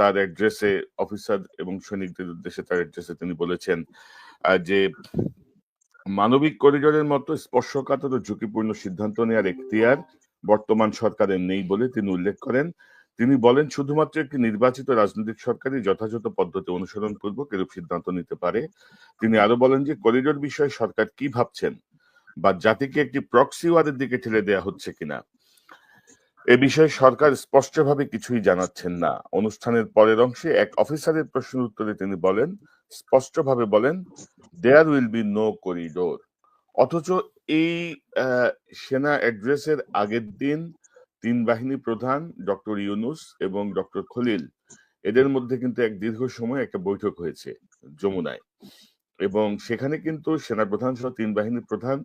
তার অ্যাড্রেসে অফিসার এবং সৈনিকদের উদ্দেশ্যে তার অ্যাড্রেসে তিনি বলেছেন যে মানবিক করিডোরের মতো স্পর্শকাতর ঝুঁকিপূর্ণ সিদ্ধান্ত নেওয়ার এখতিয়ার বর্তমান সরকারের নেই বলে তিনি উল্লেখ করেন। তিনি বলেন, শুধুমাত্র একটি নির্বাচিত রাজনৈতিক সরকারই যথাযথ পদ্ধতি অনুসরণ পূর্বক এরূপ সিদ্ধান্ত নিতে পারে। তিনি আরও বলেন যে, করিডোর বিষয়ে সরকার কি ভাবছেন? বা জাতিকে একটি প্রক্সি ওয়ারের দিকে ঠেলে দেয়া হচ্ছে কিনা? এ বিষয়ে সরকার স্পষ্টভাবে কিছুই জানাচ্ছেন না। অনুষ্ঠানের পরের অংশে এক অফিসারের প্রশ্নের উত্তরে তিনি বলেন, স্পষ্টভাবে বলেন there will be no corridor অথচ এই সেনা অ্যাড্রেসের আগের দিন তিন বাহিনী প্রধান ডক্টর ইউনুস এবং ডক্টর খলিল, এদের মধ্যে কিন্তু এক দীর্ঘ সময় একটা বৈঠক হয়েছে যমুনায়। এবং সেখানে কিন্তু সেনাপ্রধান সহ তিন বাহিনীর প্রধান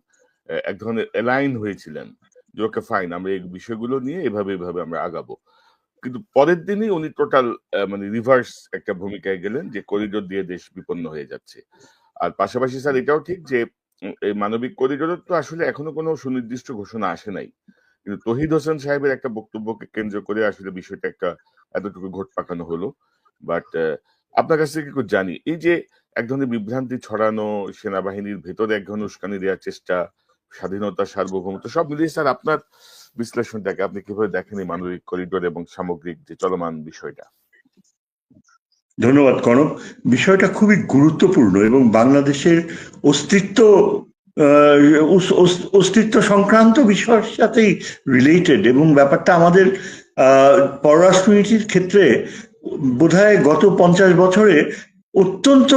এক ধরনের অ্যালাইন হয়েছিলেন। যে ওকে ফাইন আমরা এই বিষয়গুলো নিয়ে এভাবে এভাবে আমরা আগাবো। কিন্তু পরের দিনই উনি টোটাল মানে রিভার্স একটা ভূমিকায় গেলেন যে করিডোর দিয়ে দেশ বিপন্ন হয়ে যাচ্ছে। আর পাশাপাশি স্যার এটাও ঠিক যে এই মানবিক করিডোরের তো আসলে এখনও কোনো সুনির্দিষ্ট ঘোষণা আসে নাই। কিন্তু তহিদ হোসেন সাহেবের একটা বক্তব্যকে কেন্দ্র করে আসলে বিষয়টা একটা এতটুকু ঘোট পাকানো হলো। বাট আপনার কাছ থেকে জানি, এই যে এক ধরনের বিভ্রান্তি ছড়ানো, সেনাবাহিনীর ভেতরে এক ধরনের উস্কানি দেওয়ার চেষ্টা স্বাধীনতা, সার্বভৌমত্ব, সব মিলিয়ে স্যার আপনার বিশ্লেষণটাকে আপনি কীভাবে দেখেন এই মানবিক করিডোর এবং সামগ্রিক যে চলমান বিষয়টা? ধন্যবাদ কনক বিষয়টা খুবই গুরুত্বপূর্ণ এবং বাংলাদেশের অস্তিত্ব অস্তিত্ব সংক্রান্ত বিষয়ের সাথেই রিলেটেড এবং ব্যাপারটা আমাদের পররাষ্ট্রনীতির ক্ষেত্রে বোধহয় গত পঞ্চাশ বছরে অত্যন্ত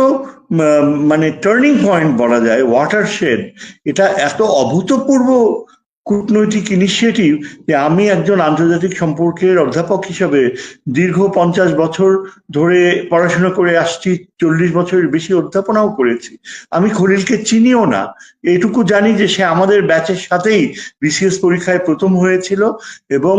মানে টার্নিং পয়েন্ট বলা যায় ওয়াটারশেড এটা এত অভূতপূর্ব কূটনৈতিক ইনিশিয়েটিভ যে আমি একজন আন্তর্জাতিক সম্পর্কের অধ্যাপক হিসাবে দীর্ঘ পঞ্চাশ বছর ধরে পড়াশোনা করে আসছি, চল্লিশ বছরের বেশি অধ্যাপনাও করেছি। আমি খলিলকে চিনিও না। এটুকু জানি যে সে আমাদের ব্যাচের সাথেই বিসিএস পরীক্ষায় প্রথম হয়েছিল এবং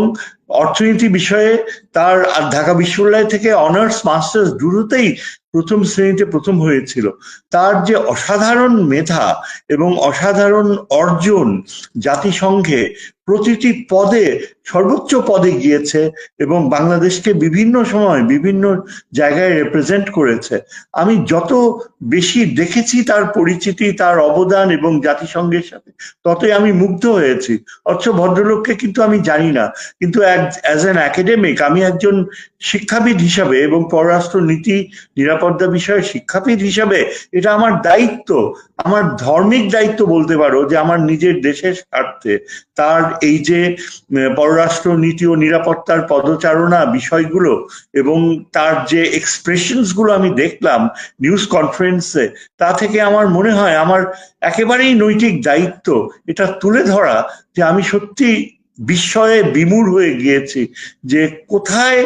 অর্থনীতি বিষয়ে তার ঢাকা বিশ্ববিদ্যালয় থেকে অনার্স, মাস্টার্স দুটোতেই প্রথম শ্রেণীতে প্রথম হয়েছিল। তার যে অসাধারণ মেধা এবং অসাধারণ অর্জন জাতিসংঘে প্রতিটি পদে, সর্বোচ্চ পদে গিয়েছে এবং বাংলাদেশকে বিভিন্ন সময় বিভিন্ন জায়গায় রিপ্রেজেন্ট করেছে। আমি যত বেশি দেখেছি তার পরিচিতি, তার অবদান এবং জাতিসংঘের সাথে, ততই আমি মুগ্ধ হয়েছি। অথচ ভদ্রলোককে কিন্তু আমি জানি না। কিন্তু অ্যাজ অ্যান একাডেমিক আমি একজন শিক্ষাবিদ হিসাবে এবং পররাষ্ট্র নীতি নিরাপত্তা বিষয়ে শিক্ষাবিদ হিসাবে এটা আমার দায়িত্ব। আমার ধর্মিক দায়িত্ব বলতে পারো যে আমার নিজের দেশের স্বার্থে, তার এই যে পররাষ্ট্র নীতি ও নিরাপত্তার পদচারণা বিষয়গুলো এবং তার যে এক্সপ্রেশনসগুলো আমি দেখলাম নিউজ কনফারেন্সে তা থেকে আমার মনে হয় আমার একেবারেই নৈতিক দায়িত্ব এটা তুলে ধরা যে আমি সত্যি বিস্ময়ে বিমূর হয়ে গিয়েছি যে কোথায়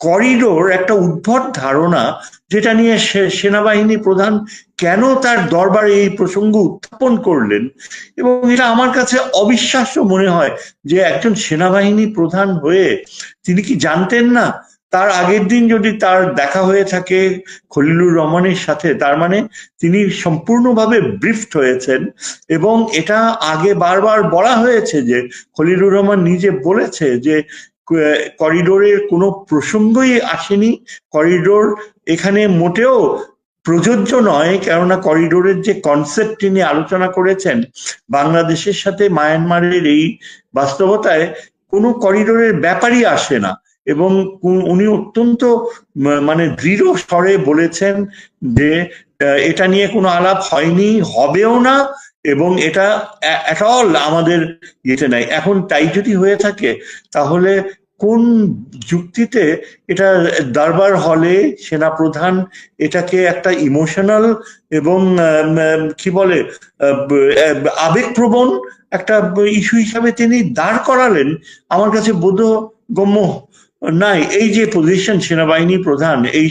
করিডোর একটা উদ্ভট ধারণা যেটা নিয়ে সেনাবাহিনী প্রধান কেন তার দরবারে এই প্রসঙ্গ উত্থাপন করলেন এবং এটা আমার কাছে অবিশ্বাস্য মনে হয় যে একজন সেনাবাহিনী প্রধান হয়ে তিনি কি জানতেন না? তার আগের দিন যদি তার দেখা হয়ে থাকে খলিলুর রহমানের সাথে, তার মানে তিনি সম্পূর্ণভাবে ব্রিফড হয়েছেন এবং এটা আগে বারবার বলা হয়েছে যে খলিলুর রহমান নিজে বলেছে যে করিডোরের কোনো প্রসঙ্গই আসেনি। করিডোর এখানে মোটেও প্রযোজ্য নয়, কেননা করিডোরের যে কনসেপ্ট তিনি আলোচনা করেছেন, বাংলাদেশের সাথে মায়ানমারের এই বাস্তবতায় কোনো করিডোরের ব্যাপারই আসে না। এবং উনি অত্যন্ত মানে দৃঢ় স্বরে বলেছেন যে এটা নিয়ে কোনো আলাপ হয়নি, হবেও না, এবং এটা অল আমাদের ইয়েতে নাই। এখন তাই যদি হয়ে থাকে, তাহলে কোন যুক্তিতে এটা দরবার হলে সেনাপ্রধান এটাকে একটা ইমোশনাল এবং কি বলে আবেগপ্রবণ একটা ইস্যু হিসাবে তিনি দাঁড় করালেন। আমার কাছে বোধগম্য নাই। এই যে পজিশন সেনাবাহিনী প্রধান, এই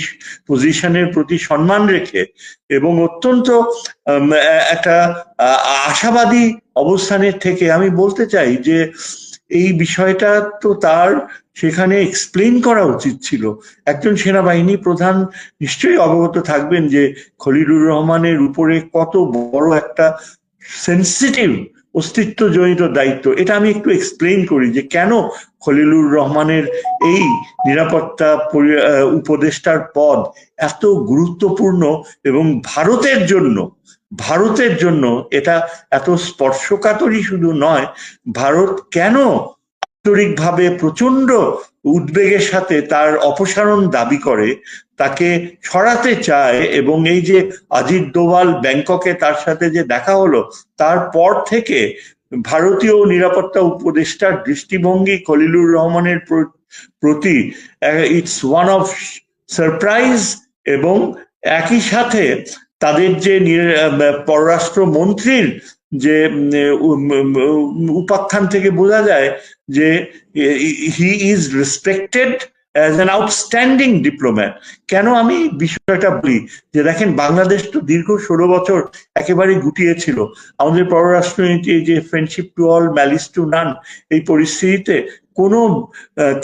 পজিশনের প্রতি সম্মান রেখে এবং অত্যন্ত একটা আশাবাদী অবস্থানের থেকে আমি বলতে চাই যে এই বিষয়টা তো তার সেখানে এক্সপ্লেন করা উচিত ছিল। একজন সেনাবাহিনী প্রধান নিশ্চয়ই অবগত থাকবেন যে খলিলুর রহমানের উপরে কত বড় একটা সেন্সিটিভ অস্তিত্ব জনিত দায়িত্ব। এটা আমি একটু এক্সপ্লেন করি যে কেন খলিলুর রহমানের এই নিরাপত্তা উপদেষ্টার পদ এত গুরুত্বপূর্ণ এবং ভারতের জন্য ভারতের জন্য এটা এত স্পর্শকাতরই শুধু নয়, ভারত কেন আন্তরিকভাবে প্রচণ্ড উদ্বেগের সাথে তার অপসারণ দাবি করে, তাকে সরাতে চায় এবং এই যে অজিত দোভাল ব্যাংককে তার সাথে যে দেখা হলো তারপর থেকে ভারতীয় নিরাপত্তা উপদেষ্টার দৃষ্টিভঙ্গি খলিলুর রহমানের প্র- প্রতি ইটস ওয়ান অফ সারপ্রাইজ এবং একই সাথে তাদের যে পররাষ্ট্র মন্ত্রীর যে উপাখ্যান থেকে বোঝা যায় যে he is respected as an outstanding diplomat. কেন আমি বিষয়টা বলি? যে দেখেন, বাংলাদেশ তো দীর্ঘ ষোলো বছর একেবারে গুটিয়ে ছিল। আমাদের পররাষ্ট্রনীতি, যে friendship to all malice to none এই পরিস্থিতিতে কোনো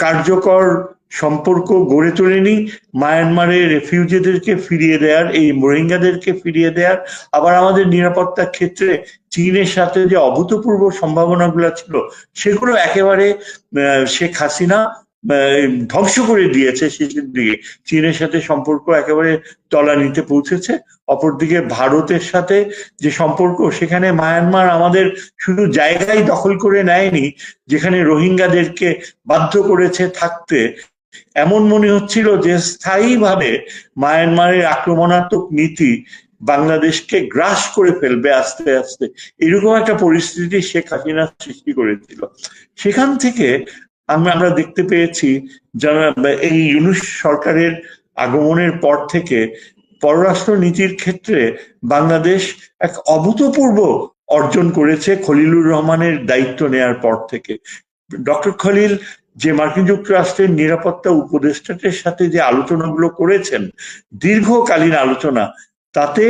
কার্যকর সম্পর্ক গড়ে তোলেনি। মায়ানমারের রেফিউজিদেরকে ফিরিয়ে দেওয়ার এই রোহিঙ্গাদেরকে ফিরিয়ে দেওয়ার আবার আমাদের নিরাপত্তার ক্ষেত্রে চীনের সাথে যে অভূতপূর্ব সম্ভাবনাগুলো ছিল, সেগুলো একেবারে শেখ হাসিনা ধ্বংস করে দিয়েছে শেষের দিকে। চীনের সাথে সম্পর্ক একেবারে তলানিতে পৌঁছেছে। অপরদিকে ভারতের সাথে যে সম্পর্ক, সেখানে মায়ানমার আমাদের শুধু জায়গায় দখল করে নেয়নি, যেখানে রোহিঙ্গাদেরকে বাধ্য করেছে থাকতে। এমন মনে হচ্ছিল যে স্থায়ীভাবে মায়ানমারের আক্রমণাত্মক নীতি বাংলাদেশকে গ্রাস করে ফেলবে আস্তে আস্তে। এরকম একটা পরিস্থিতি শেখ হাসিনা সৃষ্টি করেছিল। সেখান থেকে আমরা দেখতে পেয়েছি যারা এই ইউনুস সরকারের আগমনের পর থেকে পররাষ্ট্র নীতির ক্ষেত্রে বাংলাদেশ এক অভূতপূর্ব অর্জন করেছে খলিলুর রহমানের দায়িত্ব নেয়ার পর থেকে। ডক্টর খলিল যে মার্কিন যুক্তরাষ্ট্রের নিরাপত্তা উপদেষ্টাদের সাথে যে আলোচনাগুলো করেছেন, দীর্ঘকালীন আলোচনা, তাতে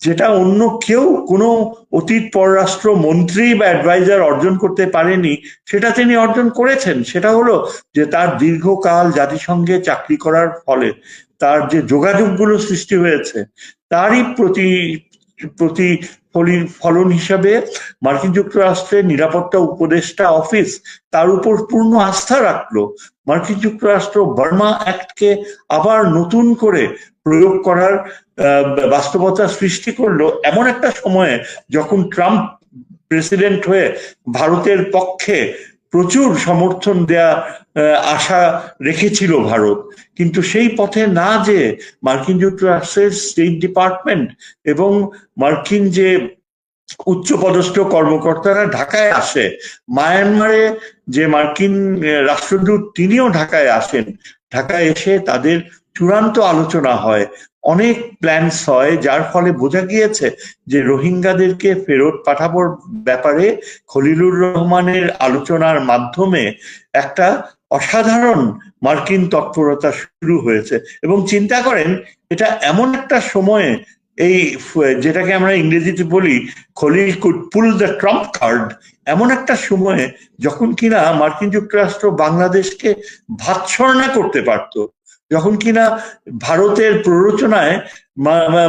যেটা অন্য কেউ, কোনো অতীত পররাষ্ট্র মন্ত্রী বা অ্যাডভাইজার অর্জন করতে পারেনি, সেটা তিনি অর্জন করেছেন। সেটা হলো যে তার দীর্ঘকাল জাতিসংঘে চাকরি করার ফলে তার যে যোগাযোগগুলো সৃষ্টি হয়েছে, তারই প্রতি প্রতি ফলন হিসাবে মার্কিন যুক্তরাষ্ট্রের নিরাপত্তা উপদেষ্টা অফিস তার উপর পূর্ণ আস্থা রাখল। মার্কিন যুক্তরাষ্ট্র বার্মা অ্যাক্টকে আবার নতুন করে প্রয়োগ করার বাস্তবতা সৃষ্টি করল এমন একটা সময়ে যখন ট্রাম্প প্রেসিডেন্ট হয়ে ভারতের পক্ষে প্রচুর সমর্থন দেয়া আশা রেখেছিল ভারত। কিন্তু সেই পথে না যে মার্কিন যুক্তরাষ্ট্রের স্টেট ডিপার্টমেন্ট এবং মার্কিন যে উচ্চপদস্থ কর্মকর্তারা ঢাকায় আসে, মায়ানমারে যে মার্কিন রাষ্ট্রদূত তিনিও ঢাকায় আসেন। ঢাকায় এসে তাদের চূড়ান্ত আলোচনা হয়। অনেক প্ল্যানস হয়, যার ফলে বোঝা গিয়েছে যে রোহিঙ্গাদেরকে ফেরত পাঠানোর ব্যাপারে খলিলুর রহমানের আলোচনার মাধ্যমে একটা অসাধারণ মার্কিন তৎপরতা শুরু হয়েছে। এবং চিন্তা করেন, এটা এমন একটা সময়ে এই যেটাকে আমরা ইংরেজিতে বলি, Khalil could pull the trump card এমন একটা সময়ে যখন কিনা মার্কিন যুক্তরাষ্ট্র বাংলাদেশকে ভাৎসর্ণা করতে পারত যখন কিনা ভারতের প্ররোচনায়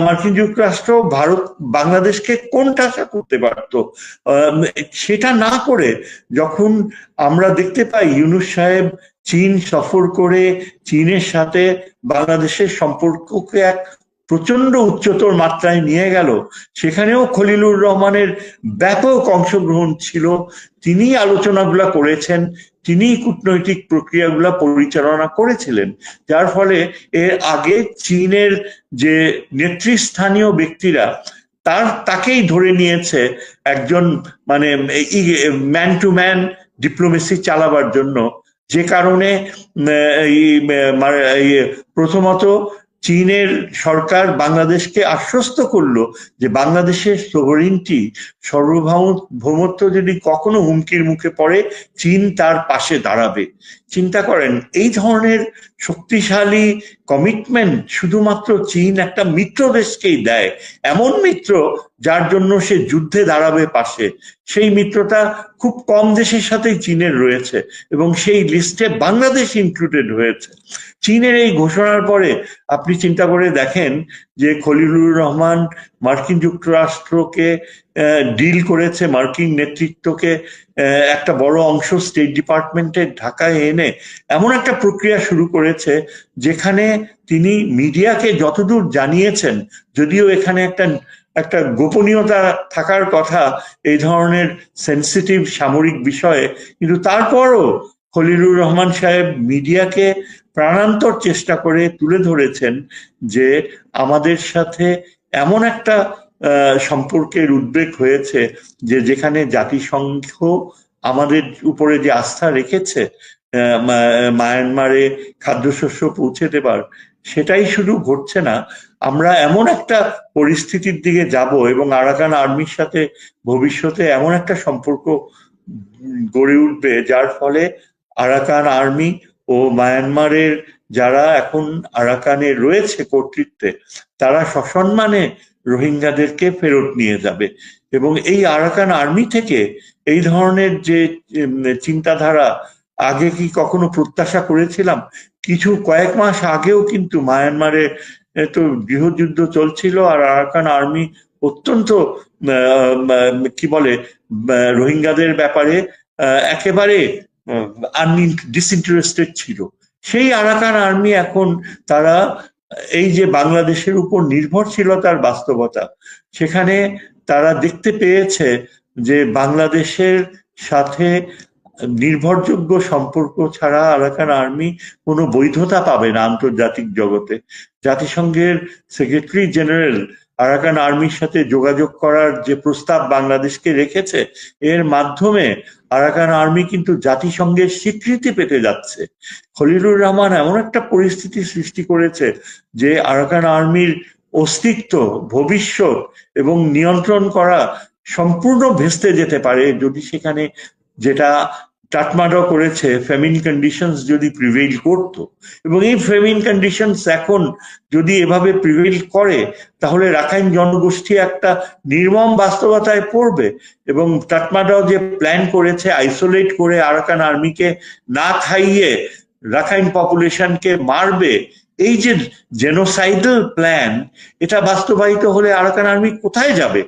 মার্কিন যুক্তরাষ্ট্র ভারত বাংলাদেশকে কোণঠাসা করতে পারত? সেটা না করে যখন আমরা দেখতে পাই ইউনুস সাহেব চীন সফর করে চীনের সাথে বাংলাদেশের সম্পর্ককে এক প্রচণ্ড উচ্চতর মাত্রায় নিয়ে গেল। সেখানেও খলিলুর রহমানের ব্যাপক অংশগ্রহণ ছিল। তিনি আলোচনাগুলা করেছেন তিনি কূটনৈতিক প্রক্রিয়াগুলা পরিচালনা করেছিলেন যার ফলে এর আগে চীনের যে নেতৃস্থানীয় ব্যক্তিরা তার তাকেই ধরে নিয়েছে একজন মানে ম্যান টু ম্যান ডিপ্লোমেসি চালাবার জন্য। যে কারণে উম, এই, উম, মা- এই, প্রথমত চীনের সরকার বাংলাদেশকে আশ্বস্ত করল যে বাংলাদেশের সোভরিনটি সার্বভৌমত্ব যদি কখনো হুমকির মুখে পড়ে, চীন তার পাশে দাঁড়াবে। চিন্তা করেন, এই ধরনের শক্তিশালী কমিটমেন্ট শুধুমাত্র চীন একটা মিত্র দেশকেই দেয়। এমন মিত্র যার জন্য সে যুদ্ধে দাঁড়াবে পাশে। সেই মিত্রতা খুব কম দেশের সাথেই চীনের রয়েছে এবং সেই লিস্টে বাংলাদেশ ইনক্লুডেড হয়েছে। চীনের এই ঘোষণার পরে আপনি চিন্তা করে দেখেন যে খলিলুর রহমান মার্কিন যুক্তরাষ্ট্রকে ডিল করেছে মার্কিন নেতৃত্বকে একটা বড় অংশ স্টেট ডিপার্টমেন্টের ঢাকায় এনে এমন একটা প্রক্রিয়া শুরু করেছে যেখানে তিনি মিডিয়াকে যতদূর জানিয়েছেন, যদিও এখানে একটা একটা গোপনীয়তা থাকার কথা এই ধরনের সেন্সিটিভ সামরিক বিষয়ে, কিন্তু তারপরও খলিলুর রহমান সাহেব মিডিয়াকে প্রাণান্তর চেষ্টা করে তুলে ধরেছেন যে আমাদের সাথে এমন একটা সম্পর্কের উদ্বেগ হয়েছে যে যেখানে জাতিসংঘ আমাদের উপরে যে আস্থা রেখেছে মায়ানমারে খাদ্যশস্য পৌঁছে দেবার, সেটাই শুধু ঘটছে না। আমরা এমন একটা পরিস্থিতির দিকে যাব এবং আরাকান আর্মির সাথে ভবিষ্যতে এমন একটা সম্পর্ক গড়ে উঠবে, যার ফলে আরাকান আর্মি ও মায়ানমারের যারা এখন আরাকানে রয়েছে কর্তৃত্বে, তারা সসম্মানে রোহিঙ্গাদেরকে ফেরত নিয়ে যাবে। এবং এই আরাকান আর্মি থেকে এই ধরনের যে চিন্তাধারা, আগে কি কখনো প্রত্যাশা করেছিলাম? কিছু কয়েক মাস আগেও কিন্তু মায়ানমারে তো গৃহযুদ্ধ চলছিল আর আরাকান আর্মি অত্যন্ত কি বলে রোহিঙ্গাদের ব্যাপারে একেবারে ডিসইন্টারেস্টেড ছিল। সেই আরাকান আর্মি এখন তারা এই যে বাংলাদেশের উপর নির্ভরশীলতার বাস্তবতা, সেখানে তারা দেখতে পেয়েছে যে বাংলাদেশের সাথে নির্ভরযোগ্য সম্পর্ক ছাড়া আরাকান আর্মি কোনো বৈধতা পাবে না আন্তর্জাতিক জগতে। জাতিসংঘের সেক্রেটারি জেনারেল আরাকান আর্মির সাথে যোগাযোগ করার যে প্রস্তাব বাংলাদেশকে রেখেছে, এর মাধ্যমে আরাকান আর্মি কিন্তু জাতিসংঘের স্বীকৃতি পেতে যাচ্ছে। খলিলুর রহমান এমন একটা পরিস্থিতি সৃষ্টি করেছে যে আরাকান আর্মির অস্তিত্ব, ভবিষ্যৎ এবং নিয়ন্ত্রণ করা সম্পূর্ণ ভেস্তে যেতে পারে যদি সেখানে যেটা টাটমাডো করেছে ফেমিন কন্ডিশনস যদি প্রিভেইল করতো, এবং এই ফেমিন কন্ডিশনস এখন যদি এভাবে প্রিভেইল করে, তাহলে রাখাইন জনগোষ্ঠী একটা নির্মম বাস্তবতায় পড়বে, এবং টাটমাডাও যে প্ল্যান করেছে আইসোলেট করে আরাকান আর্মিকে না খাইয়ে রাখাইন পপুলেশনকে মারবে, এই যে জেনোসাইডাল প্ল্যান এটা বাস্তবায়িত হলে আরাকান আর্মি কোথায় যাবে?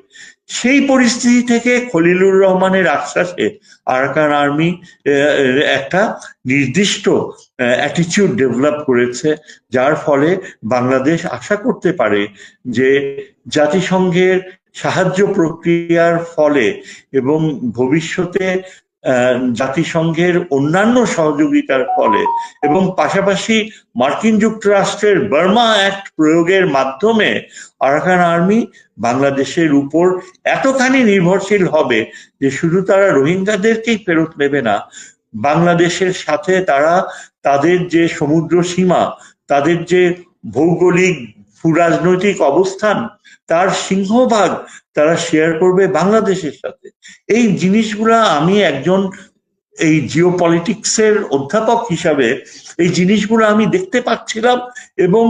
সেই পরিস্থিতি থেকে খলিলুর রহমানের আশ্বাসে আরাকান আর্মি একটা নির্দিষ্ট অ্যাটিচিউড ডেভেলপ করেছে, যার ফলে বাংলাদেশ আশা করতে পারে যে জাতিসংঘের সাহায্য প্রক্রিয়ার ফলে এবং ভবিষ্যতে জাতিসংঘের অন্যান্য সহযোগিতার ফলে এবং পাশাপাশি মার্কিন যুক্তরাষ্ট্রের বার্মা অ্যাক্ট প্রয়োগের মাধ্যমে আরাকান আর্মি বাংলাদেশের উপর এতখানি নির্ভরশীল হবে যে শুধু তারা রোহিঙ্গাদেরকেই ফেরত নেবে না, বাংলাদেশের সাথে তারা তাদের যে সমুদ্র সীমা, তাদের যে ভৌগোলিক ভূরাজনৈতিক অবস্থান, তার সিংহভাগ তারা শেয়ার করবে বাংলাদেশের সাথে। এই জিনিসগুলা আমি একজন এই জিও পলিটিক্সের অধ্যাপক হিসাবে এই জিনিসগুলো আমি দেখতে পাচ্ছিলাম এবং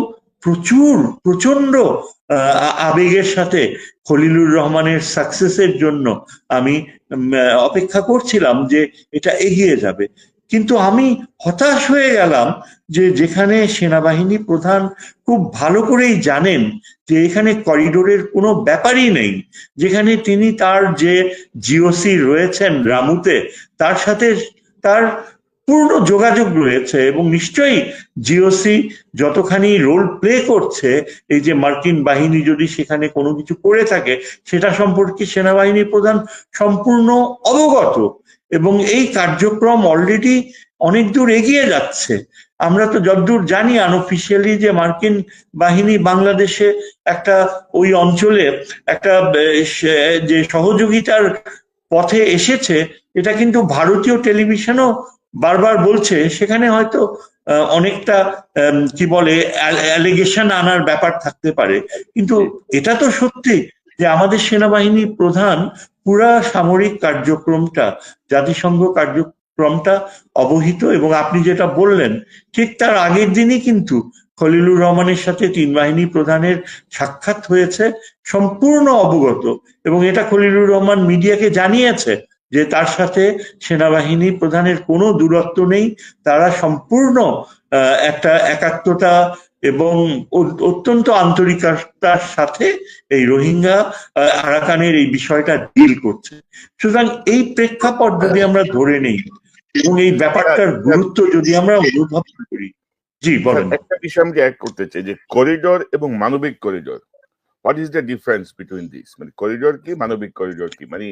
প্রচুর প্রচণ্ড আবেগের সাথে খলিলুর রহমানের সাকসেসের জন্য আমি অপেক্ষা করছিলাম যে এটা এগিয়ে যাবে। কিন্তু আমি হতাশ হয়ে গেলাম যে যেখানে সেনাবাহিনী প্রধান খুব ভালো করেই জানেন যে এখানে করিডোরের কোনো ব্যাপারই নেই, যেখানে তিনি তার যে জিওসি রয়েছেন রামুতে, তার সাথে তার পূর্ণ যোগাযোগ রয়েছে এবং নিশ্চয়ই জিওসি যতখানি রোল প্লে করছে, এই যে মার্কিন বাহিনী যদি সেখানে কোনো কিছু করে থাকে, সেটা সম্পর্কে সেনাবাহিনী প্রধান সম্পূর্ণ অবগত। এবং এই কার্যক্রম অলরেডি অনেক দূর এগিয়ে যাচ্ছে। আমরা তো যতদূর জানি আনঅফিসিয়ালি যে মার্কিন বাহিনী বাংলাদেশে একটা ওই অঞ্চলে একটা যে সহযোগিতার পথে এসেছে এটা কিন্তু ভারতীয় টেলিভিশনও বারবার বলছে। সেখানে হয়তো অনেকটা কি বলে অ্যালিগেশন আনার ব্যাপার থাকতে পারে। কিন্তু এটা তো সত্যি। যে আমাদের সেনাবাহিনী প্রধান পুরা সামরিক কার্যক্রমটা, জাতিসংঘ কার্যক্রমটা অবহিত এবং আপনি যেটা বললেন, ঠিক তার আগের দিনই কিন্তু খলিলুর রহমানের সাথে তিন বাহিনী প্রধানের সাক্ষাৎ হয়েছে, সম্পূর্ণ অবগত এবং এটা খলিলুর রহমান মিডিয়াকে জানিয়েছে যে তার সাথে সেনাবাহিনী প্রধানের কোনো দূরত্ব নেই, তারা সম্পূর্ণ একটা একাত্মতা এবং অত্যন্ত আন্তরিকতার সাথে এই রোহিঙ্গা আরাকানের এই বিষয়টা ডিল করছে। সুতরাং এই প্রেক্ষাপট যদি আমরা ধরে নেই, এবং এই ব্যাপারটার গুরুত্ব যদি আমরা অনুভব করি, জি, বলেন। একটা বিষয় আমি অ্যাড করতে চাই যে করিডোর এবং মানবিক corridor what is the difference between this মানে করিডোর কি, মানবিক করিডোর কি? মানে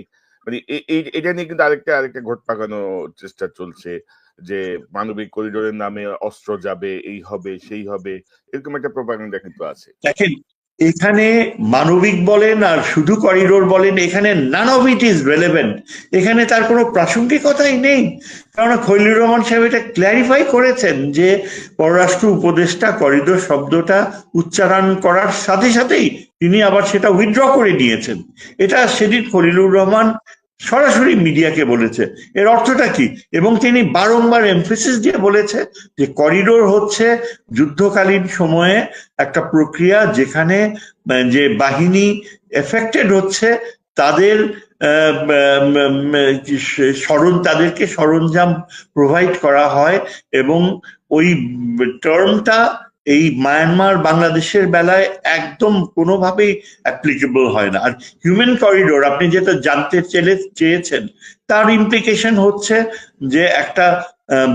মানে এটা নিয়ে কিন্তু আরেকটা আরেকটা ঘট পাকানো চেষ্টা চলছে। যে মানবিক করিডোরের নামে অস্ত্র যাবে, এই হবে, সেই হবে, এরকম একটা প্রপাগান্ডা কিন্তু আছে। দেখেন, এখানে মানবিক বলেন আর শুধু করিডোর বলেন, এখানে none of it is relevant এখানে তার কোনো প্রাসঙ্গিকতাই নেই। কারণ খৈলুর রহমান সাহেব এটা ক্ল্যারিফাই করেছেন যে পররাষ্ট্র উপদেষ্টা করিডোর শব্দটা উচ্চারণ করার সাথে সাথেই তিনি আবার সেটা উইথড্র করে নিয়েছেন। এটা সেদিন খলিলুর রহমান সরাসরি মিডিয়াকে বলেছে। এর অর্থটা কি? এবং তিনি বারংবার এমফেসিস দিয়ে বলেছে যে করিডোর হচ্ছে যুদ্ধকালীন সময়ে একটা প্রক্রিয়া যেখানে যে বাহিনী এফেক্টেড হচ্ছে, তাদের সরণ তাদেরকে সরঞ্জাম প্রোভাইড করা হয় এবং ওই টার্মটা এই মায়ানমার বাংলাদেশের বেলায় একদম কোনোভাবেই অ্যাপ্লিকেবল হয় না। আর হিউম্যান করিডোর আপনি যেটা জানতে চেলে, চেয়েছেন, তার ইমপ্লিকেশন হচ্ছে যে একটা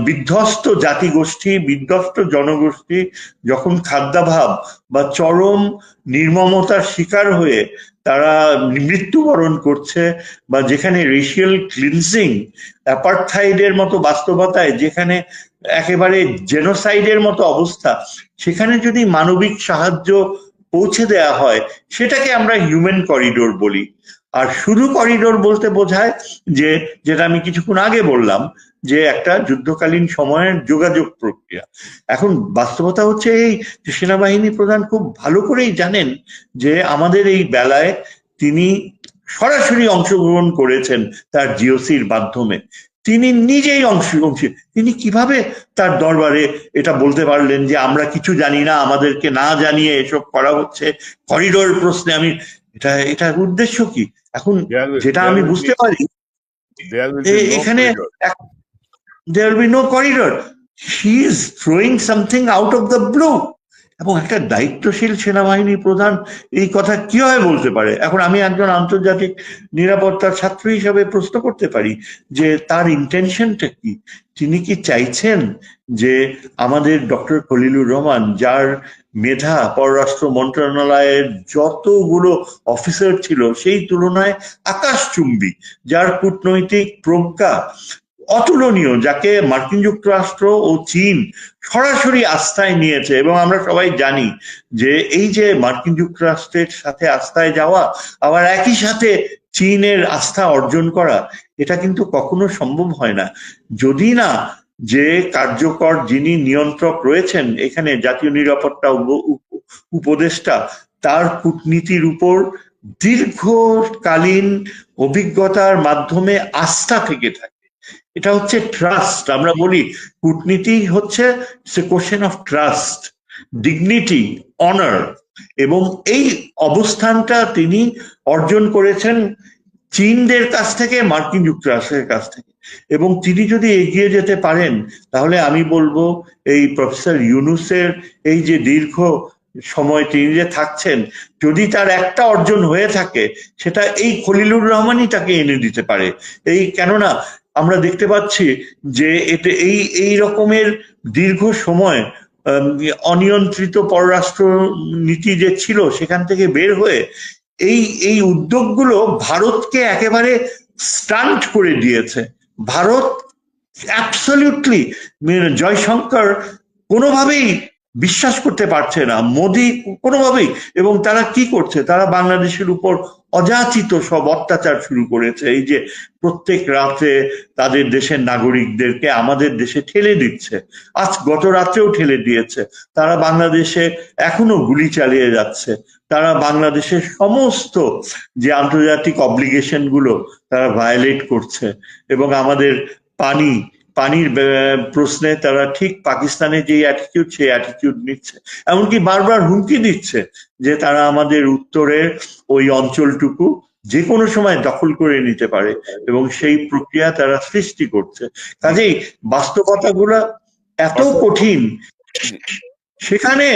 বিধ্বস্ত জাতিগোষ্ঠী, বিধ্বস্ত জনগোষ্ঠী যখন খাদ্যাভাব বা চরম নির্মমতার শিকার হয়ে তারা মৃত্যুবরণ করছে বা যেখানে রেশিয়াল ক্লিনজিং অ্যাপার্থাইডের মতো বাস্তবতায় যেখানে একেবারে জেনোসাইডের মতো অবস্থা, সেখানে যদি মানবিক সাহায্য পৌঁছে দেয়া হয়, সেটাকে আমরা হিউম্যান করিডোর বলি। আর শুধু করিডোর বলতে বোঝায় যে, যেটা আমি কিছুক্ষণ আগে বললাম যে একটা যুদ্ধকালীন সময়ের যোগাযোগ প্রক্রিয়া। এখন বাস্তবতা হচ্ছে এই সেনাবাহিনী প্রধান খুব ভালো করেই জানেন যে আমাদের এই বেলায় তিনি সরাসরি অংশগ্রহণ করেছেন তার জিওসির মাধ্যমে। তিনি নিজেই অংশ অংশ তিনি কীভাবে তার দরবারে এটা বলতে পারলেন যে আমরা কিছু জানি না আমাদেরকে না জানিয়ে এসব করা হচ্ছে করিডোর প্রশ্নে আমি এটা এটার উদ্দেশ্য কি? এখন যেটা আমি বুঝতে পারি এখানে. There will be no corridor. She is throwing something out of the blue. এবং একটা দায়িত্বশীল সেনাবাহিনী প্রধান এই কথা কীভাবে বলতে পারে এখন আমি একজন আন্তর্জাতিক নিরাপত্তার ছাত্র হিসাবে প্রশ্ন করতে পারি যে তার ইন্টেনশনটা কি তিনি কি চাইছেন যে আমাদের ডক্টর খলিলুর রহমান, যার মেধা, পররাষ্ট্র মন্ত্রণালয়ের যতগুলো অফিসার ছিল, সেই তুলনায় আকাশচুম্বী, যার কূটনৈতিক প্রজ্ঞা অতুলনীয়, যাকে মার্কিন যুক্তরাষ্ট্র ও চীন সরাসরি আস্থায় নিয়েছে এবং আমরা সবাই জানি যে এই যে মার্কিন যুক্তরাষ্ট্রের সাথে আস্থায় যাওয়া, আবার একই সাথে চীনের আস্থা অর্জন করা, এটা কিন্তু কখনো সম্ভব হয় না। যদি না, যে কার্যকর যিনি নিয়ন্ত্রক রয়েছেন এখানে জাতীয় নিরাপত্তা উপ- উপ- উপদেষ্টা, তার কূটনীতির উপর দীর্ঘকালীন অভিজ্ঞতার মাধ্যমে আস্থা থেকে থাকে। এটা হচ্ছে ট্রাস্ট আমরা বলি, কূটনীতি হচ্ছে question of trust dignity honour এবং এই অবস্থানটা তিনি অর্জন করেছেন চীনদের কাছ থেকে, মার্কিন যুক্তরাষ্ট্রের কাছ থেকে। এবং তিনি যদি এগিয়ে যেতে পারেন, তাহলে আমি বলব, এই প্রফেসর ইউনুসের এই যে দীর্ঘ সময় তিনি যে থাকছেন, যদি তার একটা অর্জন হয়ে থাকে, সেটা এই খলিলুর রহমানই তাকে এনে দিতে পারে। এই কেননা আমরা দেখতে পাচ্ছি যে এতে এই এই রকমের দীর্ঘ সময় অনিয়ন্ত্রিত পররাষ্ট্র নীতি যে ছিল সেখান থেকে বের হয়ে এই এই উদ্যোগগুলো ভারতকে একেবারে স্টান্ট করে দিয়েছে। ভারত অ্যাবসলিউটলি জয়শঙ্কর কোনোভাবেই বিশ্বাস করতে পারছে না। মোদি কোনোভাবেই, এবং তারা কি করছে? তারা বাংলাদেশের উপর অযাচিত সব অত্যাচার শুরু করেছে। এই যে প্রত্যেক রাতে তাদের দেশের নাগরিকদেরকে আমাদের দেশে ঠেলে দিচ্ছে, আজ গত রাত্রেও ঠেলে দিয়েছে। তারা বাংলাদেশে এখনও গুলি চালিয়ে যাচ্ছে। তারা বাংলাদেশের সমস্ত যে আন্তর্জাতিক অব্লিগেশনগুলো তারা ভায়োলেট করছে। এবং আমাদের পানি পানির প্রশ্নে তারা ঠিক পাকিস্তানের যে অ্যাটিটিউড সেই অ্যাটিটিউড নিচ্ছে। এমনকি বারবার হুমকি দিচ্ছে যে তারা আমাদের উত্তরের ওই অঞ্চলটুকু যে কোনো সময় দখল করে নিতে পারে এবং সেই প্রক্রিয়া তারা সৃষ্টি করছে। কাজেই বাস্তবতাগুলো এত কঠিন। সেখানে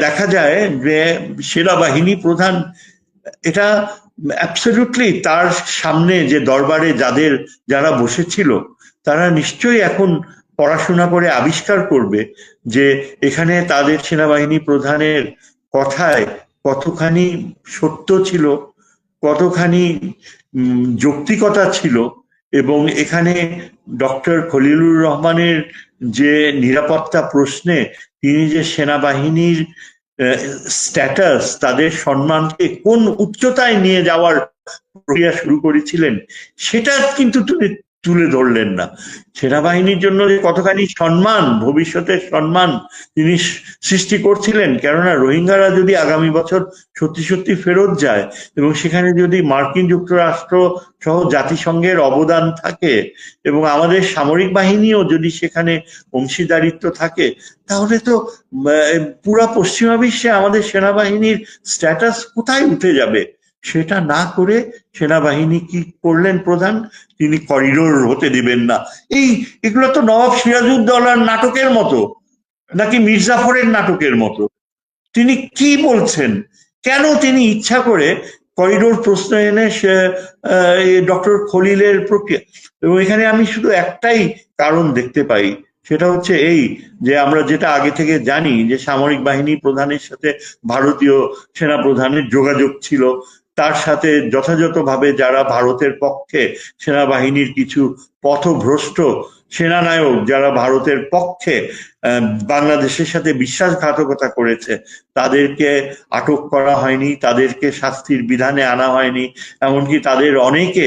দেখা যায় যে সেনাবাহিনী প্রধান এটা অ্যাবসলিউটলি তার সামনে যে দরবারে যাদের যারা বসেছিল তারা নিশ্চয়ই এখন পড়াশোনা করে আবিষ্কার করবে যে এখানে তাদের সেনাবাহিনী প্রধানের কথায় কতখানি সত্য ছিল, কতখানি যৌক্তিকতা ছিল এবং এখানে ডক্টর খলিলুর রহমানের যে নিরাপত্তা প্রশ্নে তিনি যে সেনাবাহিনীর স্ট্যাটাস তাদের সম্মানকে কোন উচ্চতায় নিয়ে যাওয়ার প্রক্রিয়া শুরু করেছিলেন, সেটা কিন্তু তুলে তুলে ধরলেন না। সেনাবাহিনীর জন্য কতখানি সম্মান, ভবিষ্যতের সম্মান তিনি সৃষ্টি করছিলেন, কেননা রোহিঙ্গারা যদি আগামী বছর সত্যি সত্যি ফেরত যায় এবং সেখানে যদি মার্কিন যুক্তরাষ্ট্র সহ জাতিসংঘের অবদান থাকে এবং আমাদের সামরিক বাহিনীও যদি সেখানে অংশীদারিত্ব থাকে, তাহলে তো পুরা পশ্চিমা বিশ্বে আমাদের সেনাবাহিনীর স্ট্যাটাস কোথায় উঠে যাবে? সেটা না করে সেনাবাহিনী কি করলেন প্রধান? তিনি করিডোর হতে দিবেন না। এই এগুলো তো নবাব সিরাজউদ্দৌলার নাটকের মতো, নাকি মির্জাফরের নাটকের মতো। তিনি কি বলছেন? কেন তিনি ইচ্ছা করে করিডোর প্রশ্ন এনে সে ডক্টর খলিলের প্রক্রিয়া? এবং এখানে আমি শুধু একটাই কারণ দেখতে পাই, সেটা হচ্ছে এই যে আমরা যেটা আগে থেকে জানি যে সামরিক বাহিনী প্রধানের সাথে ভারতীয় সেনা প্রধানের যোগাযোগ ছিল তার সাথে যথাযথভাবে যারা ভারতের পক্ষে সেনাবাহিনীর কিছু পথভ্রষ্ট সেনানায়ক যারা ভারতের পক্ষে বাংলাদেশের সাথে বিশ্বাসঘাতকতা করেছে, তাদেরকে আটক করা হয়নি, তাদেরকে শাস্তির বিধানে আনা হয়নি, এমনকি তাদের অনেকে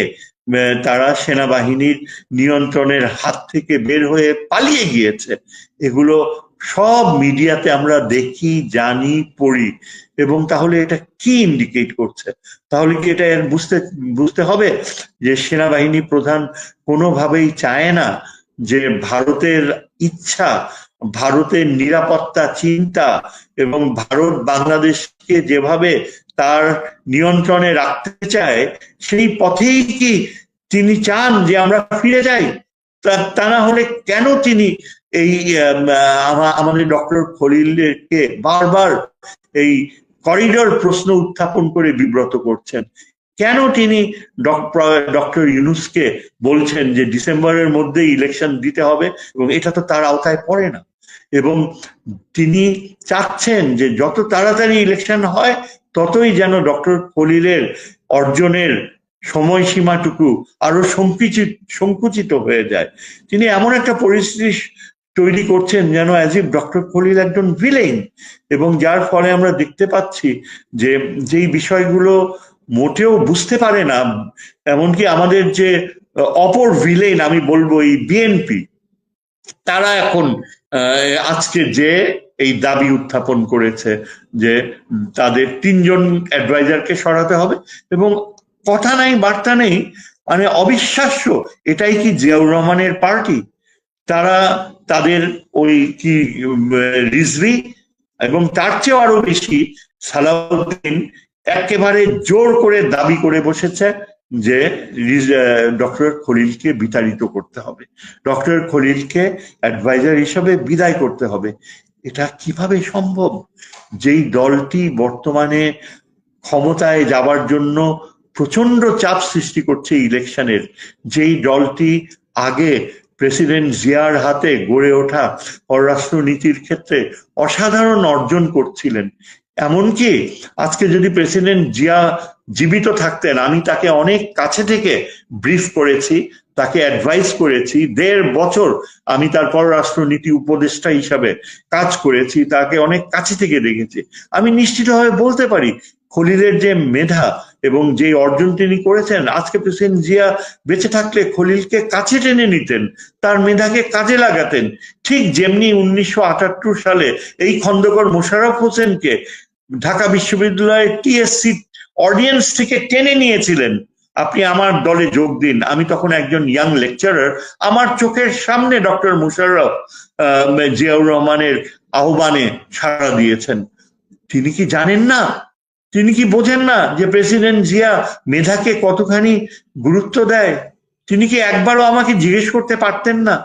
তারা সেনাবাহিনীর নিয়ন্ত্রণের হাত থেকে বের হয়ে পালিয়ে গিয়েছে। এগুলো সব মিডিয়াতে আমরা দেখি, জানি, পড়ি। এবং তাহলে এটা কি ইন্ডিকেট করছে? তাহলে কি এটা বুঝতে বুঝতে হবে যে সেনাবাহিনী প্রধান কোনোভাবেই চায় না যে ভারতের ইচ্ছা, ভারতের নিরাপত্তা, চিন্তা এবং ভারত বাংলাদেশকে যেভাবে তার নিয়ন্ত্রণে রাখতে চায়, সেই পথেই কি তিনি চান যে আমরা ফিরে যাই? তা- না হলে কেন তিনি এই আম, আমা- আমাদের ডক্টর খলিলকে বারবার এই করিডর প্রশ্ন উত্থাপন করে বিব্রত করছেন। কেন তিনি ডক্টর ইউনুসকে বলছেন যে ডিসেম্বরের মধ্যে ইলেকশন দিতে হবে এবং এটা তো তার আওতায় পড়ে না? এবং তিনি চাচ্ছেন যে যত তাড়াতাড়ি ইলেকশন হয় ততই যেন ডক্টর খলিলের অর্জনের সময়সীমাটুকু আরও সংকুচিত সংকুচিত হয়ে যায়। তিনি এমন একটা পরিস্থিতি তৈরি করছেন যেন অ্যাজ ইফ ডক্টর খলিল একজন ভিলেন এবং যার ফলে আমরা দেখতে পাচ্ছি যে যেই বিষয়গুলো মোটেও বুঝতে পারে না, এমনকি আমাদের যে অপর ভিলেন আমি বলব এই বিএনপি তারা এখন আজকে যে এই দাবি উত্থাপন করেছে যে তাদের তিনজন অ্যাডভাইজারকে সরাতে হবে। এবং কথা নাই, বার্তা নেই মানে অবিশ্বাস্য, এটাই কি জিয়াউর রহমানের পার্টি তারা তাদের ওই কি রিজভি এবং তার চেয়েও আরও বেশি সালাউদ্দিন একেবারে জোর করে দাবি করে বসেছে যে ডক্টর খলিলকে বিতাড়িত করতে হবে। ডক্টর খলিলকে অ্যাডভাইজার হিসাবে বিদায় করতে হবে। এটা কীভাবে সম্ভব? যেই দলটি বর্তমানে ক্ষমতায় যাবার জন্য প্রচণ্ড চাপ সৃষ্টি করছে ইলেকশনের, যেই দলটি আগে প্রেসিডেন্ট জিয়ার হাতে গড়ে ওঠা পররাষ্ট্র নীতির ক্ষেত্রে অসাধারণ অর্জন করছিলেন। এমনকি আজকে যদি প্রেসিডেন্ট জিয়া জীবিত থাকতেন, আমি তাকে অনেক কাছে থেকে ব্রিফ করেছি, তাকে অ্যাডভাইস করেছি, দেড় বছর আমি তার পররাষ্ট্র নীতি উপদেষ্টা হিসাবে কাজ করেছি, তাকে অনেক কাছে থেকে দেখেছি। আমি নিশ্চিতভাবে বলতে পারি, খলিলের যে মেধা এবং যে অর্জন তিনি করেছেন আজকে প্রেসিডেন্ট জিয়া বেঁচে থাকলে খলিলকে কাছে টেনে নিতেন তার মেধাকে কাজে লাগাতেন। ঠিক যেমনি উনিশশো আটাত্তর সালে এই খন্দকর মোশাররফ হোসেনকে ঢাকা বিশ্ববিদ্যালয়ের টিএসসি অডিয়েন্স থেকে টেনে নিয়েছিলেন আপনি আমার দলে যোগ দিন। আমি তখন একজন ইয়াং লেকচারার। আমার চোখের সামনে ডক্টর মুশাররফ আহ, জিয়াউর রহমানের আহ্বানে সাড়া দিয়েছেন। তিনি কি জানেন না তিনি কি বোঝেন না যে প্রেসিডেন্ট জিয়া মেধাকে কতখানি গুরুত্ব দেয়? তিনি কি একবারও আমাকে জিজ্ঞেস করতে পারতেন না?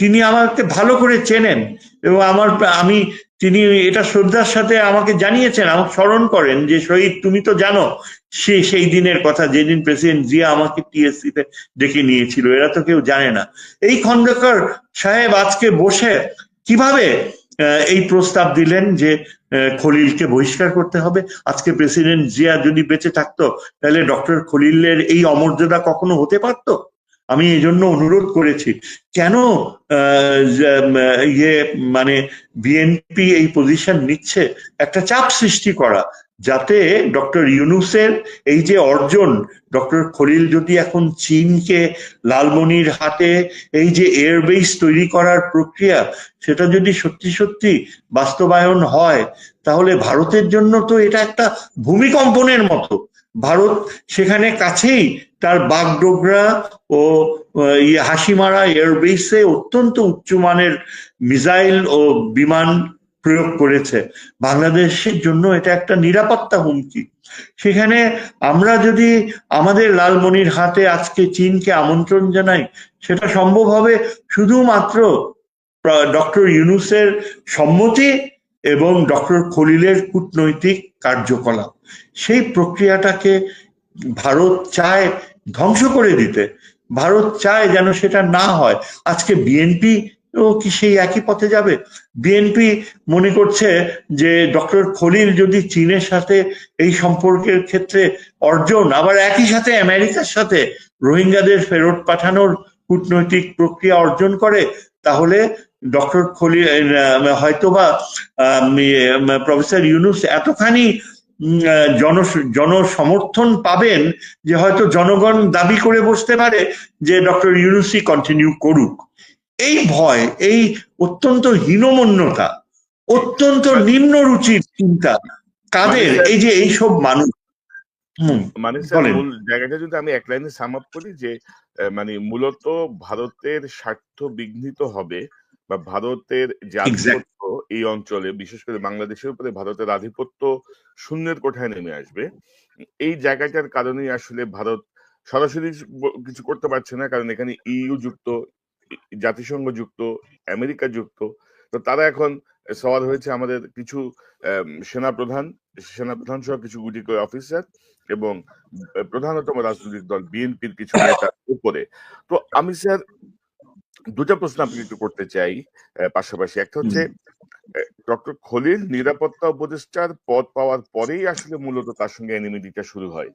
তিনি আমাকে ভালো করে চেনেন এবং আমার আমি তিনি এটা শ্রদ্ধার সাথে আমাকে জানিয়েছেন, আমাকে স্মরণ করেন যে, শহীদ, তুমি তো জানো, সে সেই দিনের কথা যেদিন প্রেসিডেন্ট জিয়া আমাকে টিএসসি তে ডেকে নিয়েছিল। এরা তো কেউ জানে না। এই খন্দকার সাহেব আজকে বসে কীভাবে এই প্রস্তাব দিলেন যে খলিলকে বহিষ্কার করতে হবে। আজকে প্রেসিডেন্ট জিয়া যদি বেঁচে থাকতো, তাহলে ডক্টর খলিলের এই অমর্যাদা কখনো হতে পারতো? আমি এই জন্য অনুরোধ করেছি, কেন ইয়ে মানে বিএনপি এই পজিশন নিচ্ছে? একটা চাপ সৃষ্টি করা যাতে ডক্টর ইউনুসের এই যে অর্জন, ডক্টর খলিল যদি এখন চীনকে লালমনির হাতে এই যে এয়ারবেস তৈরি করার প্রক্রিয়া, সেটা যদি সত্যি সত্যি বাস্তবায়ন হয়, তাহলে ভারতের জন্য তো এটা একটা ভূমিকম্পনের মতো। ভারত সেখানে কাছেই তার বাগডোগরা ও ইয়ে হাসিমারা এয়ারবেসে অত্যন্ত উচ্চমানের মিসাইল ও বিমান প্রয়োগ করেছে। বাংলাদেশের জন্য এটা একটা নিরাপত্তা হুমকি। সেখানে আমরা যদি আমাদের লালমনির হাতে আজকে চীনকে আমন্ত্রণ জানাই, সেটা সম্ভব হবে শুধুমাত্র ডক্টর ইউনুসের সম্মতি এবং ডক্টর খলিলের কূটনৈতিক কার্যকলাপ। সেই প্রক্রিয়াটাকে ভারত চায় ধ্বংস করে দিতে। ভারত চায় যেন সেটা না হয়। আজকে বিএনপি ও কি সেই একই পথে যাবে? বিএনপি মনে করছে যে ডক্টর খলিল যদি চীনের সাথে এই সম্পর্কের ক্ষেত্রে অর্জন, আবার একই সাথে আমেরিকার সাথে রোহিঙ্গাদের ফেরত পাঠানোর কূটনৈতিক প্রক্রিয়া অর্জন করে, তাহলে ডক্টর খলিল হয়তোবা প্রফেসর ইউনুস এতখানি জন, জনসমর্থন পাবেন যে হয়তো জনগণ দাবি করে বসতে পারে যে ডক্টর ইউনুসই কন্টিনিউ করুক। এই ভয় এই অত্যন্ত হীনমন্যতা অত্যন্ত নিম্ন রুচির চিন্তা কাদের? এই যে এইসব মানুষ মানে মূল জায়গাটা যদি আমি এক লাইনে সাম আপ করি যে মানে মূলত ভারতের স্বার্থ বিঘ্নিত হবে বা ভারতের যে আধিপত্য এই অঞ্চলে বিশেষ করে বাংলাদেশের উপরে ভারতের আধিপত্য শূন্যের কোঠায় নেমে আসবে। এই জায়গাটার কারণেই আসলে ভারত সরাসরি কিছু করতে পারছে না কারণ এখানে ইইউ যুক্ত জাতিসংঘ যুক্ত আমেরিকা যুক্ত তো তারা এখন সওয়াল হয়েছে আমাদের কিছু সেনা প্রধান সেনা প্রধান সহ কিছু গুটি করে অফিসার এবং প্রধানতম রাজনৈতিক দল বিএনপির কিছু নেতার উপরে। তো আমি স্যার দুটা প্রশ্ন আপনাকে একটু করতে চাই পাশাপাশি। একটা হচ্ছে ডক্টর খলিল নিরাপত্তা উপদেষ্টার পদ পাওয়ার পরেই আসলে মূলত তার সঙ্গে এনিমিটিটা শুরু হয়।